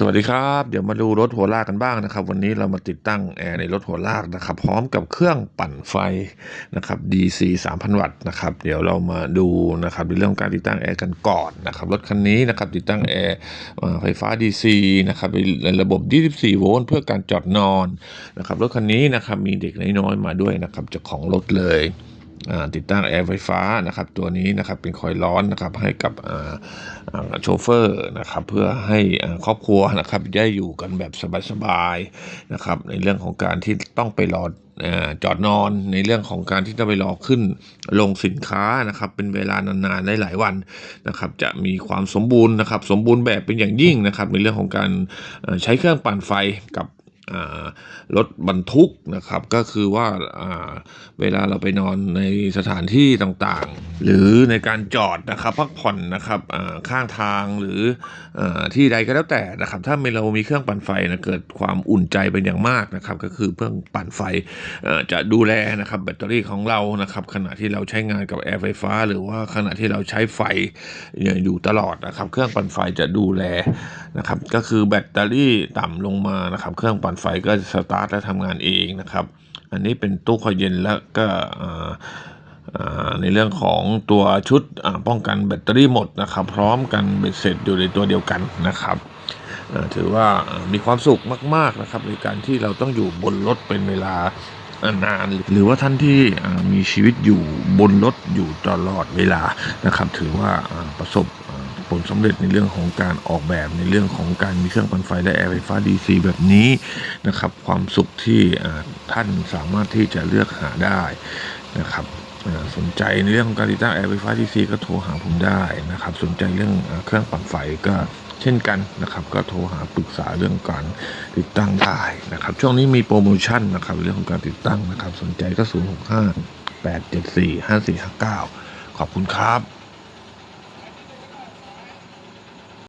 สวัสดีครับ เดี๋ยวมาดูรถหัวลากกันบ้างนะครับ วันนี้เรามาติดตั้งแอร์ในรถหัวลากนะครับ พร้อมกับเครื่องปั่นไฟนะครับ DC 3,000 วัตต์นะครับ เดี๋ยวเรามาดูนะครับในเรื่องการติดตั้งแอร์กันก่อนนะครับ รถคันนี้นะครับติดตั้งแอร์ไฟฟ้า DC นะครับในระบบ 24 โวลต์เพื่อการจอดนอนนะครับ รถคันนี้นะครับมีเด็กน้อยๆมาด้วยนะครับจ้าของรถเลย ติดตั้งแอร์ไฟฟ้านะครับตัวนี้นะครับเป็นคอยล์ร้อนนะครับให้กับโชเฟอร์นะครับเพื่อให้ครอบครัวนะครับได้อยู่กันแบบสบายๆนะครับในเรื่องของการที่ต้องไปรออจอดนอนในเรื่องของการที่จะไปรอขึ้นลงสินค้านะครับเป็นเวลานานๆได้หลายวันนะครับจะมีความสมบูรณ์นะครับสมบูรณ์แบบเป็นอย่างยิ่งนะครับในเรื่องของการใช้เครื่องปั่นไฟกับ รถบรรทุกนะครับ ก็คือว่าาเวลาเราไปนอนในสถานที่ต่างๆ หรือในการจอดนะครับ พักผ่อนนะครับข้างทางหรืออที่ใดก็แล้วแต่นะครับ ถ้าเรามีเครื่องปั่นไฟนะเกิดความอุ่นใจเป็นอย่างมากนะครับ ก็คือเครื่องปั่นไฟจะดูแลนะครับแบตเตอรี่ของเรานะครับ ขณะที่เราใช้งานกับแอร์ไฟฟ้า หรือว่าขณะที่เราใช้ไฟอยู่ตลอดนะครับ เครื่องปั่นไฟจะดูแลนะครับ ก็คือแบตเตอรี่ต่ำลงมานะครับ เครื่องปั่นไฟก็สตาร์ทและทำงานเองนะครับ อันนี้เป็นตู้คอยเย็นแล้วก็ในเรื่องของตัวชุดป้องกันแบตเตอรี่หมดนะครับ พร้อมกันเบ็ดเสร็จอยู่ในตัวเดียวกันนะครับถือว่ามีความสุขมาก ๆนะครับ ในการที่เราต้องอยู่บนรถเป็นเวลานานหรือว่าท่านที่มีชีวิตอยู่บนรถอยู่ตลอดเวลานะครับ ถือว่าประสบ ผลสำเร็จในเรื่องของการออกแบบในเรื่องของการมีเครื่องปั่นไฟและแอร์ไฟฟ้า DC แบบนี้นะครับ ความสุขที่ท่านสามารถที่จะเลือกหาได้นะครับสนใจในเรื่องของการติดตั้งแอร์ไฟฟ้า DC ก็โทรหาผมได้นะครับ สนใจเรื่องเครื่องปั่นไฟก็เช่นกันนะครับ ก็โทรหาปรึกษาเรื่องการติดตั้งได้นะครับ ช่วงนี้มีโปรโมชั่นนะครับเรื่องของการติดตั้งนะครับ สนใจก็ 065 874 5459 ขอบคุณครับ